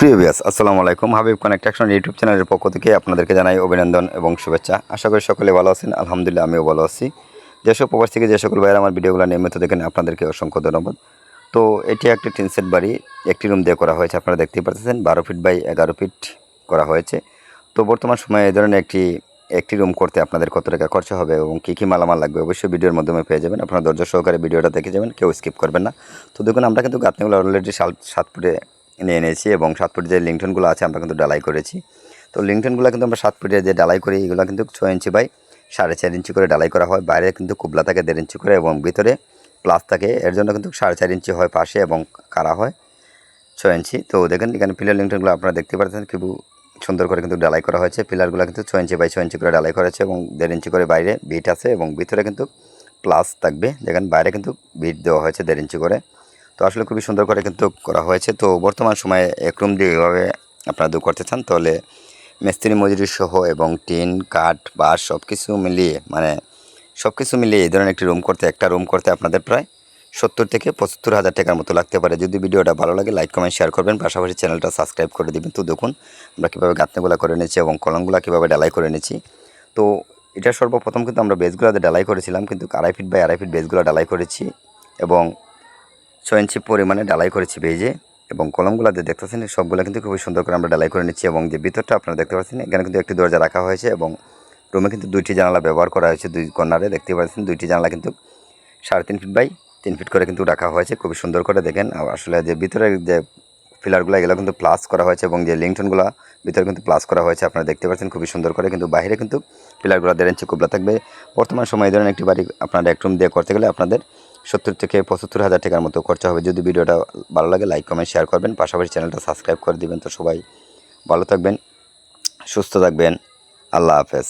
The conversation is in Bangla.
প্রিয় বিয়াস আসসালামু আলাইকুম। হাবিব কানেকট্রাকশন ইউটিউব চ্যানেলের পক্ষ থেকে আপনাদেরকে জানাই অভিনন্দন এবং শুভেচ্ছা। আশা করি সকলে ভালো আছেন, আলহামদুলিল্লাহ আমিও ভালো আছি। যেসব প্রবাস থেকে যে সকল ভাইয়ের আমার ভিডিওগুলো নিয়মিত দেখেন, আপনাদেরকে অসংখ্য ধন্যবাদ। তো এটি একটি টিন সেট বাড়ি, একটি রুম দিয়ে করা হয়েছে, আপনারা দেখতেই পাচ্ছেন বারো ফিট বাই এগারো ফিট করা হয়েছে। তো বর্তমান সময়ে এই ধরনের একটি একটি রুম করতে আপনাদের কত টাকা খরচা হবে এবং কী কী মালামাল লাগবে, অবশ্যই ভিডিওর মাধ্যমে পেয়ে যাবেন। আপনারা ধৈর্য সহকারে ভিডিওটা দেখে যাবেন, কেউ স্কিপ করবেন না। তো দেখুন, আমরা কিন্তু গাঁথনিগুলো অলরেডি সাত ফুটে নিয়ে এনেছি এবং সাত ফুট যে লিংটনগুলো আছে আমরা কিন্তু ডালাই করেছি। তো লিংটনগুলো কিন্তু আমরা সাত ফুটে যে ডালাই করি, এগুলো কিন্তু ছয় ইঞ্চি বাই সাড়ে চার ইঞ্চি করে ডালাই করা হয়। বাইরে কিন্তু কুবলা থাকে দেড় ইঞ্চি করে এবং ভিতরে প্লাস থাকে এর জন্য কিন্তু সাড়ে চার ইঞ্চি হয় পাশে এবং কারা হয় ছয় ইঞ্চি। তো দেখেন এখানে পিলার লিংটনগুলো আপনারা দেখতে পাচ্ছেন খুব সুন্দর করে কিন্তু ডালাই করা হয়েছে। পিলারগুলো কিন্তু ছয় ইঞ্চি বাই ছয় ইঞ্চি করে ডালাই করা হয়েছে এবং দেড় ইঞ্চি করে বাইরে বিট আছে এবং ভিতরে কিন্তু প্লাস থাকবে। দেখেন বাইরে কিন্তু বিট দেওয়া হয়েছে দেড় ইঞ্চি করে। তো আসলে খুবই সুন্দর করে কিন্তু করা হয়েছে। তো বর্তমান সময়ে এক রুম দিয়ে এভাবে আপনারা দু করতে চান, তাহলে মিস্ত্রি, মজুরি সহ এবং টিন, কাঠ, বাঁশ সব কিছু মিলিয়ে মানে সব কিছু মিলিয়ে এই ধরনের একটি রুম করতে, একটা রুম করতে আপনাদের প্রায় সত্তর থেকে পঁচাত্তর হাজার টাকার মতো লাগতে পারে। যদি ভিডিওটা ভালো লাগে লাইক কমেন্ট শেয়ার করবেন। পাশাপাশি চ্যানেলটা সাবস্ক্রাইব করে দিবেন। তো দেখুন, আমরা কীভাবে গাঁথনিগুলো করে নিচ্ছি এবং কলমগুলো কীভাবে ডালাই করে নিচ্ছি তো এটা সর্বপ্রথম কিন্তু আমরা বেসগুলোতে ডালাই করেছিলাম, কিন্তু আড়াই ফিট বাই আড়াই ফিট বেসগুলো ডালাই করেছি এবং ছয় ইঞ্চি পরিমাণে ডালাই করেছি বেজে এবং কলমগুলো যে দেখতেছেন সবগুলো কিন্তু খুবই সুন্দর করে আমরা ডালাই করে নিচ্ছি এবং যে ভিতরটা আপনারা দেখতে পাচ্ছেন, এখানে কিন্তু একটি দরজা রাখা হয়েছে এবং রুমে কিন্তু দুইটি জানালা ব্যবহার করা হয়েছে দুই কর্নারে, দেখতে পাচ্ছেন দুইটি জানালা কিন্তু সাড়ে তিন ফিট বাই তিন ফিট করে কিন্তু রাখা হয়েছে, খুবই সুন্দর করে দেখেন। আসলে যে ভিতরে যে পিলারগুলো এগুলো কিন্তু প্লাস করা হয়েছে এবং যে লিংটনগুলো ভিতরে কিন্তু প্লাস করা হয়েছে, আপনারা দেখতে পাচ্ছেন খুবই সুন্দর করে, কিন্তু বাইরে কিন্তু পিলারগুলো দেড় ইঞ্চি কুবলা থাকবে। বর্তমান সময় এই ধরনের একটি বাড়ি আপনারা এক রুম দিয়ে করতে গেলে আপনাদের সত্তর থেকে পঁচাত্তর হাজার টাকার মতো খরচা হবে। যদি ভিডিওটা ভালো লাগে লাইক কমেন্ট শেয়ার করবেন। পাশাপাশি চ্যানেলটা সাবস্ক্রাইব করে দেবেন। তো সবাই ভালো থাকবেন, সুস্থ থাকবেন। আল্লাহ হাফেজ।